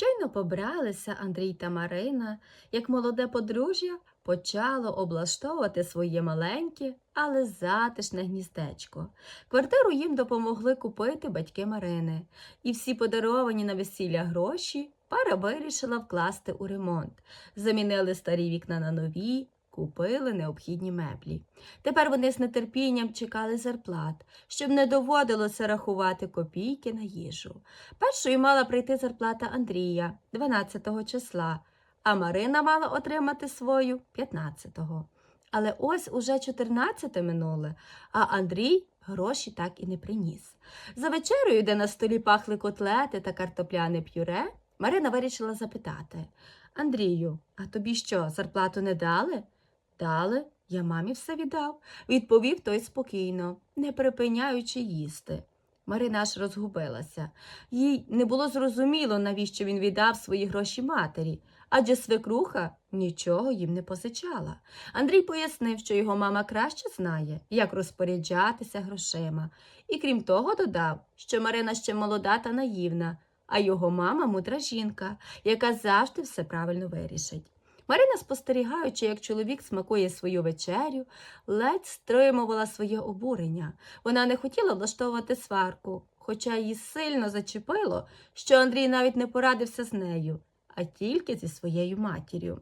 Щойно побралися Андрій та Марина, як молоде подружжя почало облаштовувати своє маленьке, але затишне гніздечко. Квартиру їм допомогли купити батьки Марини, і всі подаровані на весілля гроші пара вирішила вкласти у ремонт. Замінили старі вікна на нові, купили необхідні меблі. Тепер вони з нетерпінням чекали зарплат, щоб не доводилося рахувати копійки на їжу. Першою мала прийти зарплата Андрія 12 числа, а Марина мала отримати свою 15-го. Але ось уже 14 минуле, а Андрій гроші так і не приніс. За вечерею, де на столі пахли котлети та картопляне пюре, Марина вирішила запитати Андрію, а тобі що, зарплату не дали? Дали, я мамі все віддав, відповів той спокійно, не припиняючи їсти. Марина аж розгубилася. Їй не було зрозуміло, навіщо він віддав свої гроші матері, адже свекруха нічого їм не позичала. Андрій пояснив, що його мама краще знає, як розпоряджатися грошима, і крім того, додав, що Марина ще молода та наївна, а його мама мудра жінка, яка завжди все правильно вирішить. Марина, спостерігаючи, як чоловік смакує свою вечерю, ледь стримувала своє обурення. Вона не хотіла влаштовувати сварку, хоча її сильно зачепило, що Андрій навіть не порадився з нею, а тільки зі своєю матір'ю.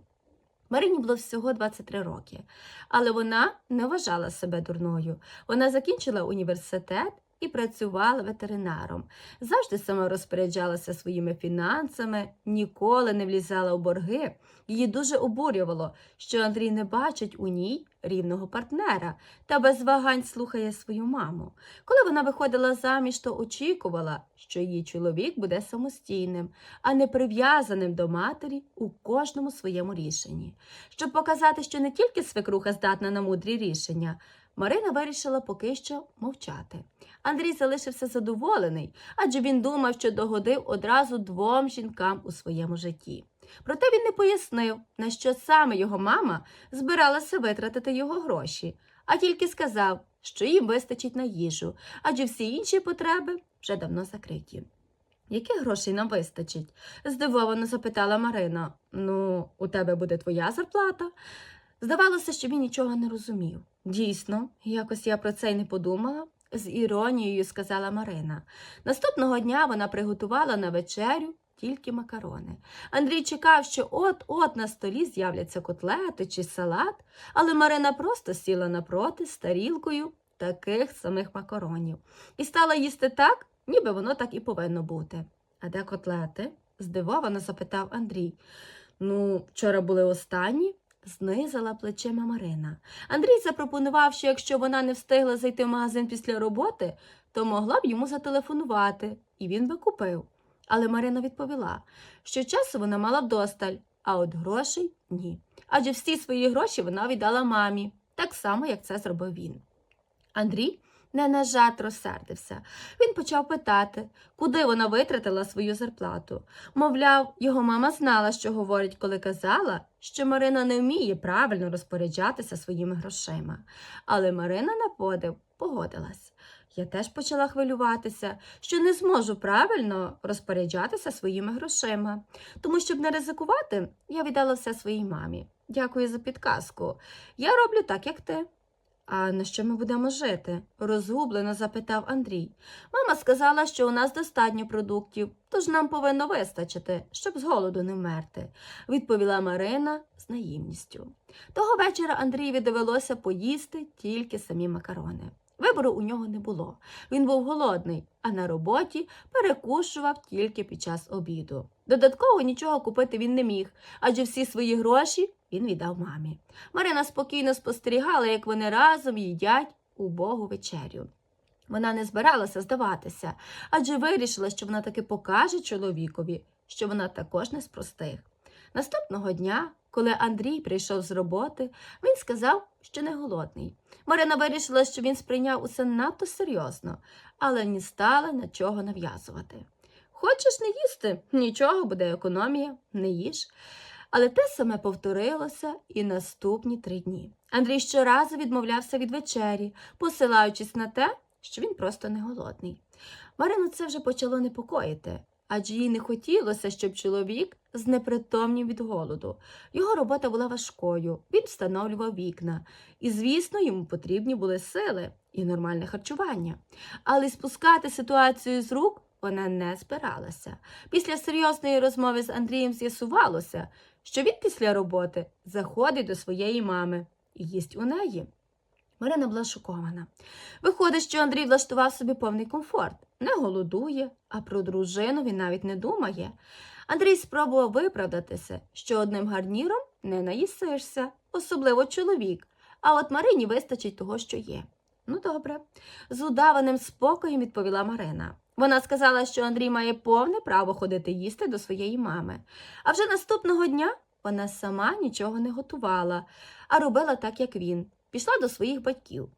Марині було всього 23 роки, але вона не вважала себе дурною. Вона закінчила університет і працювала ветеринаром. Завжди сама розпоряджалася своїми фінансами, ніколи не влізала у борги. Її дуже обурювало, що Андрій не бачить у ній рівного партнера та без вагань слухає свою маму. Коли вона виходила заміж, то очікувала, що її чоловік буде самостійним, а не прив'язаним до матері у кожному своєму рішенні. Щоб показати, що не тільки свекруха здатна на мудрі рішення, Марина вирішила поки що мовчати. Андрій залишився задоволений, адже він думав, що догодив одразу двом жінкам у своєму житті. Проте він не пояснив, на що саме його мама збиралася витратити його гроші, а тільки сказав, що їм вистачить на їжу, адже всі інші потреби вже давно закриті. Яких грошей нам вистачить? здивовано запитала Марина. Ну, у тебе буде твоя зарплата. Здавалося, що він нічого не розумів. Дійсно, якось я про це й не подумала, з іронією сказала Марина. Наступного дня вона приготувала на вечерю тільки макарони. Андрій чекав, що от-от на столі з'являться котлети чи салат, але Марина просто сіла напроти з тарілкою таких самих макаронів і стала їсти так, ніби воно так і повинно бути. А де котлети? здивовано запитав Андрій. Ну, вчора були останні, знизила плечима Марина. Андрій запропонував, що якщо вона не встигла зайти в магазин після роботи, то могла б йому зателефонувати, і він би купив. Але Марина відповіла, що часу вона мала вдосталь, а от грошей ні. Адже всі свої гроші вона віддала мамі, так само, як це зробив він. Андрій не на жарт розсердився. Він почав питати, куди вона витратила свою зарплату. Мовляв, його мама знала, що говорить, коли казала, що Марина не вміє правильно розпоряджатися своїми грошима. Але Марина на подив погодилась. Я теж почала хвилюватися, що не зможу правильно розпоряджатися своїми грошима. Тому, щоб не ризикувати, я віддала все своїй мамі. Дякую за підказку. Я роблю так, як ти. А на що ми будемо жити? розгублено запитав Андрій. Мама сказала, що у нас достатньо продуктів, тож нам повинно вистачити, щоб з голоду не вмерти, відповіла Марина з наївністю. Того вечора Андрієві довелося поїсти тільки самі макарони. Вибору у нього не було. Він був голодний, а на роботі перекушував тільки під час обіду. Додатково нічого купити він не міг, адже всі свої гроші він віддав мамі. Марина спокійно спостерігала, як вони разом їдять убогу вечерю. Вона не збиралася здаватися, адже вирішила, що вона таки покаже чоловікові, що вона також не з простих. Наступного дня, коли Андрій прийшов з роботи, він сказав, що не голодний. Марина вирішила, що він сприйняв усе надто серйозно, але не стала на чого нав'язувати. Хочеш не їсти? Нічого, буде економія, не їж. Але те саме повторилося і наступні три дні. Андрій щоразу відмовлявся від вечері, посилаючись на те, що він просто не голодний. Марину це вже почало непокоїти. адже їй не хотілося, щоб чоловік знепритомнів від голоду. Його робота була важкою, він встановлював вікна, і, звісно, йому потрібні були сили і нормальне харчування. Але спускати ситуацію з рук вона не збиралася. Після серйозної розмови з Андрієм з'ясувалося, що він після роботи заходить до своєї мами і їсть у неї. Марина була шокована. Виходить, що Андрій влаштував собі повний комфорт, не голодує, а про дружину він навіть не думає. Андрій спробував виправдатися, що одним гарніром не наїсишся, особливо чоловік, а от Марині вистачить того, що є. Ну, добре, з удаваним спокоєм відповіла Марина. Вона сказала, що Андрій має повне право ходити їсти до своєї мами. А вже наступного дня вона сама нічого не готувала, а робила так, як він. Пішла до своїх батьків.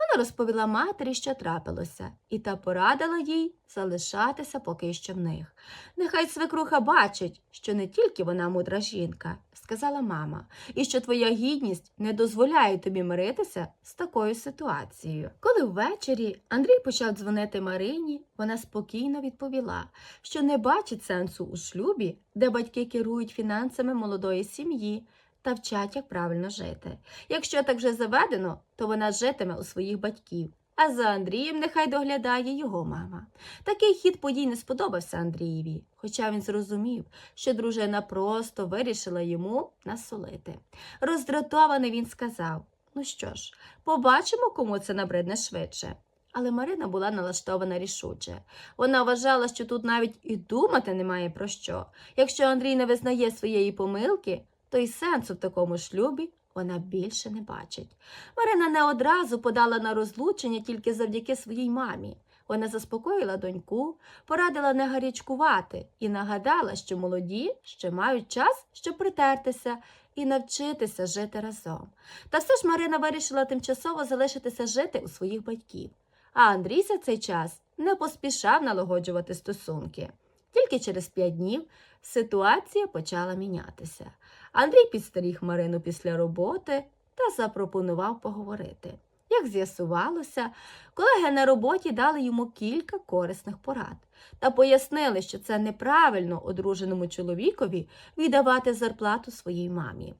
Вона розповіла матері, що трапилося, і та порадила їй залишатися поки що в них. Нехай свекруха бачить, що не тільки вона мудра жінка, сказала мама, і що твоя гідність не дозволяє тобі миритися з такою ситуацією. Коли ввечері Андрій почав дзвонити Марині, вона спокійно відповіла, що не бачить сенсу у шлюбі, де батьки керують фінансами молодої сім'ї та вчать, як правильно жити. Якщо так вже заведено, то вона житиме у своїх батьків. А за Андрієм нехай доглядає його мама. Такий хід подій не сподобався Андрієві, хоча він зрозумів, що дружина просто вирішила йому насолити. Роздратований він сказав: Ну що ж, побачимо, кому це набридне швидше. Але Марина була налаштована рішуче. Вона вважала, що тут навіть і думати немає про що. Якщо Андрій не визнає своєї помилки, то й сенсу в такому шлюбі вона більше не бачить. Марина не одразу подала на розлучення тільки завдяки своїй мамі. Вона заспокоїла доньку, порадила не гарячкувати і нагадала, що молоді ще мають час, щоб притертися і навчитися жити разом. Та все ж Марина вирішила тимчасово залишитися жити у своїх батьків. А Андрій за цей час не поспішав налагоджувати стосунки. Тільки через п'ять днів ситуація почала мінятися. Андрій підстеріг Марину після роботи та запропонував поговорити. Як з'ясувалося, колеги на роботі дали йому кілька корисних порад та пояснили, що це неправильно одруженому чоловікові віддавати зарплату своїй мамі.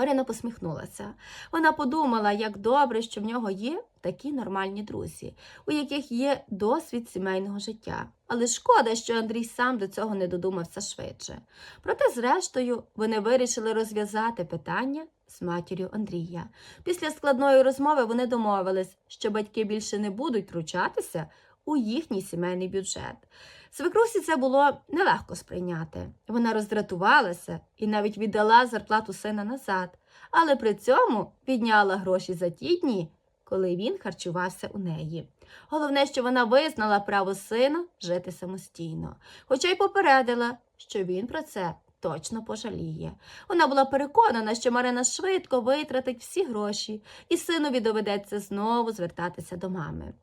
Марина посміхнулася. Вона подумала, як добре, що в нього є такі нормальні друзі, у яких є досвід сімейного життя. Але шкода, що Андрій сам до цього не додумався швидше. Проте, зрештою, вони вирішили розв'язати питання з матір'ю Андрія. Після складної розмови вони домовились, що батьки більше не будуть втручатися у їхній сімейний бюджет. Свекрусі це було нелегко сприйняти. Вона роздратувалася і навіть віддала зарплату сина назад, але при цьому підняла гроші за ті дні, коли він харчувався у неї. Головне, що вона визнала право сина жити самостійно, хоча й попередила, що він про це точно пожаліє. Вона була переконана, що Марина швидко витратить всі гроші, і синові доведеться знову звертатися до мами.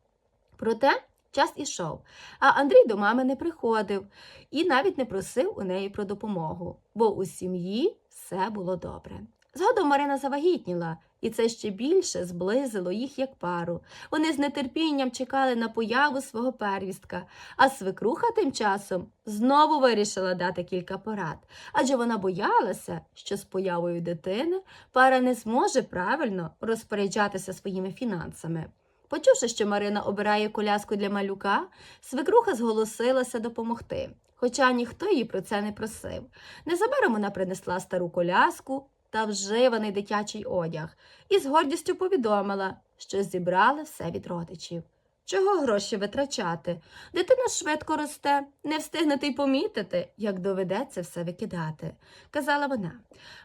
Проте час ішов, а Андрій до мами не приходив і навіть не просив у неї про допомогу, бо у сім'ї все було добре. Згодом Марина завагітніла, і це ще більше зблизило їх як пару. Вони з нетерпінням чекали на появу свого первістка, а свекруха тим часом знову вирішила дати кілька порад, адже вона боялася, що з появою дитини пара не зможе правильно розпоряджатися своїми фінансами. Почувши, що Марина обирає коляску для малюка, свекруха зголосилася допомогти, хоча ніхто її про це не просив. Незабаром вона принесла стару коляску та вживаний дитячий одяг і з гордістю повідомила, що зібрали все від родичів. Чого гроші витрачати? Дитина швидко росте, не встигнете й помітити, як доведеться все викидати, казала вона.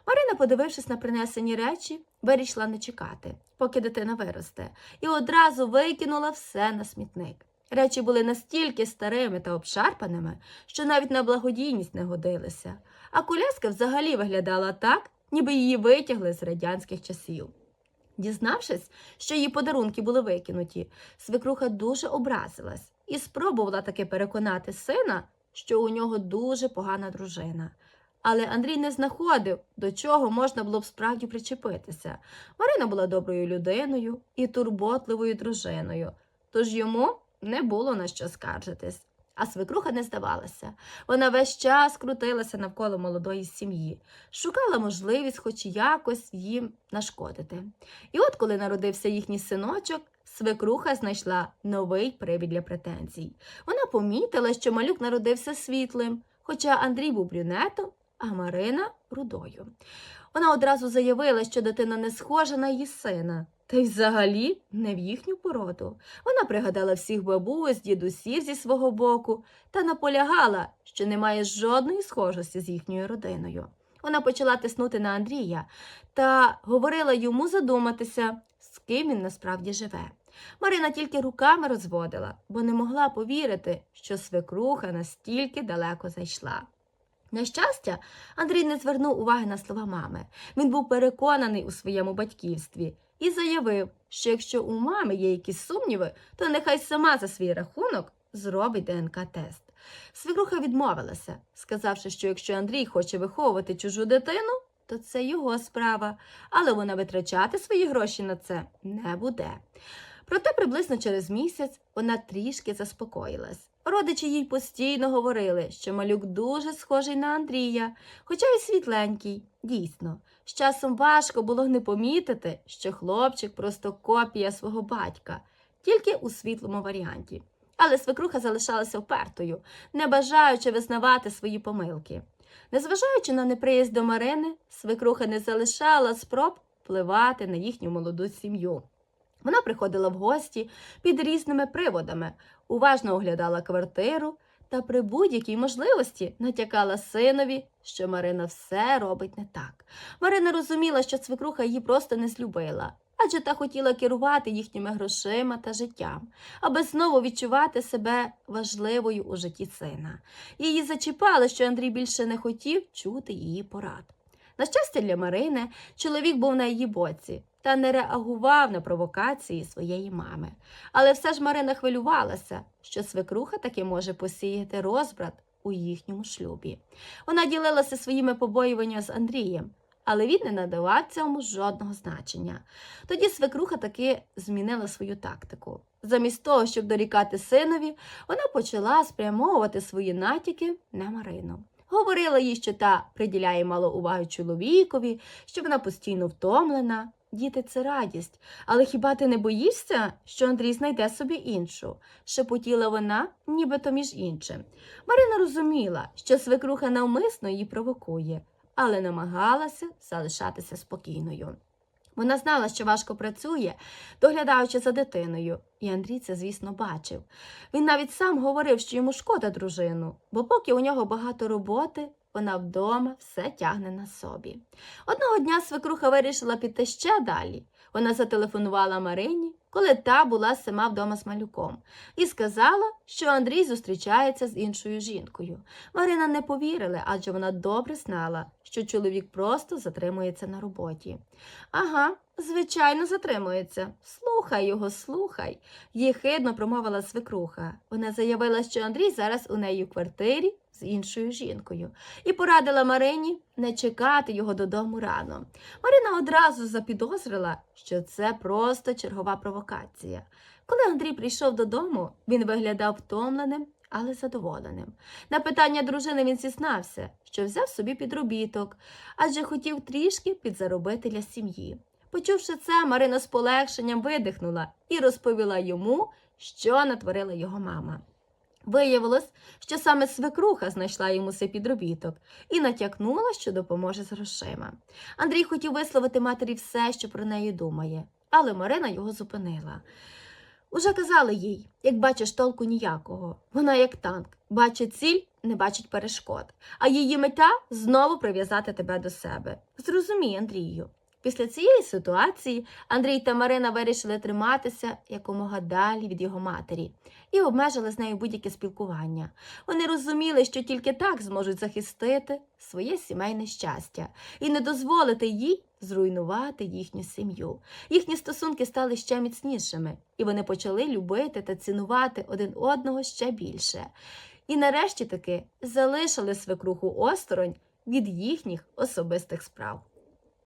Марина, подивившись на принесені речі, вирішила не чекати, поки дитина виросте, і одразу викинула все на смітник. Речі були настільки старими та обшарпаними, що навіть на благодійність не годилися, а коляска взагалі виглядала так, ніби її витягли з радянських часів. Дізнавшись, що її подарунки були викинуті, свекруха дуже образилась і спробувала таки переконати сина, що у нього дуже погана дружина. Але Андрій не знаходив, до чого можна було б справді причепитися. Марина була доброю людиною і турботливою дружиною, тож йому не було на що скаржитись. А свекруха не здавалася. Вона весь час крутилася навколо молодої сім'ї, шукала можливість хоч якось їм нашкодити. І от, коли народився їхній синочок, свекруха знайшла новий привід для претензій. Вона помітила, що малюк народився світлим, хоча Андрій був брюнетом, а Марина рудою. Вона одразу заявила, що дитина не схожа на її сина, та й взагалі не в їхню породу. Вона пригадала всіх бабусь, дідусів зі свого боку та наполягала, що немає жодної схожості з їхньою родиною. Вона почала тиснути на Андрія та говорила йому задуматися, з ким він насправді живе. Марина тільки руками розводила, бо не могла повірити, що свекруха настільки далеко зайшла. На щастя, Андрій не звернув уваги на слова мами. Він був переконаний у своєму батьківстві і заявив, що якщо у мами є якісь сумніви, то нехай сама за свій рахунок зробить ДНК-тест. Свекруха відмовилася, сказавши, що якщо Андрій хоче виховувати чужу дитину, то це його справа, але вона витрачати свої гроші на це не буде. Проте приблизно через місяць вона трішки заспокоїлась. Родичі їй постійно говорили, що малюк дуже схожий на Андрія, хоча й світленький. Дійсно, з часом важко було не помітити, що хлопчик просто копія свого батька, тільки у світлому варіанті. Але свекруха залишалася впертою, не бажаючи визнавати свої помилки. Незважаючи на неприїзд до Марини, свекруха не залишала спроб впливати на їхню молоду сім'ю. Вона приходила в гості під різними приводами, уважно оглядала квартиру та при будь-якій можливості натякала синові, що Марина все робить не так. Марина розуміла, що свекруха її просто не злюбила, адже та хотіла керувати їхніми грошима та життям, аби знову відчувати себе важливою у житті сина. Її зачіпало, що Андрій більше не хотів чути її порад. На щастя для Марини, чоловік був на її боці та не реагував на провокації своєї мами. Але все ж Марина хвилювалася, що свекруха таки може посіяти розбрат у їхньому шлюбі. Вона ділилася своїми побоюваннями з Андрієм, але він не надавав цьому жодного значення. Тоді свекруха таки змінила свою тактику. Замість того, щоб дорікати синові, вона почала спрямовувати свої натяки на Марину. Говорила їй, що та приділяє мало уваги чоловікові, що вона постійно втомлена. Діти це радість, але хіба ти не боїшся, що Андрій знайде собі іншу? шепотіла вона, нібито між іншим. Марина розуміла, що свекруха навмисно її провокує, але намагалася залишатися спокійною. Вона знала, що важко працює, доглядаючи за дитиною, і Андрій це, звісно, бачив. Він навіть сам говорив, що йому шкода дружину, бо поки у нього багато роботи, вона вдома все тягне на собі. Одного дня свекруха вирішила піти ще далі. Вона зателефонувала Марині, коли та була сама вдома з малюком, і сказала, що Андрій зустрічається з іншою жінкою. Марина не повірила, адже вона добре знала, що чоловік просто затримується на роботі. Ага, звичайно, затримується. Слухай його, слухай, єхидно промовила свекруха. Вона заявила, що Андрій зараз у неї в квартирі з іншою жінкою, і порадила Марині не чекати його додому рано. Марина одразу запідозрила, що це просто чергова провокація. Коли Андрій прийшов додому, він виглядав втомленим, але задоволеним. На питання дружини він зізнався, що взяв собі підробіток, адже хотів трішки підзаробити для сім'ї. Почувши це, Марина з полегшенням видихнула і розповіла йому, що натворила його мама. Виявилось, що саме свекруха знайшла йому цей підробіток і натякнула, що допоможе з грошима. Андрій хотів висловити матері все, що про неї думає, але Марина його зупинила. Уже казали їй, як бачиш толку ніякого. Вона як танк, бачить ціль, не бачить перешкод, а її мета знову прив'язати тебе до себе. Зрозумій, Андрію. Після цієї ситуації Андрій та Марина вирішили триматися якомога далі від його матері і обмежили з нею будь-яке спілкування. Вони розуміли, що тільки так зможуть захистити своє сімейне щастя і не дозволити їй зруйнувати їхню сім'ю. Їхні стосунки стали ще міцнішими, і вони почали любити та цінувати один одного ще більше. І нарешті таки залишили свекруху осторонь від їхніх особистих справ.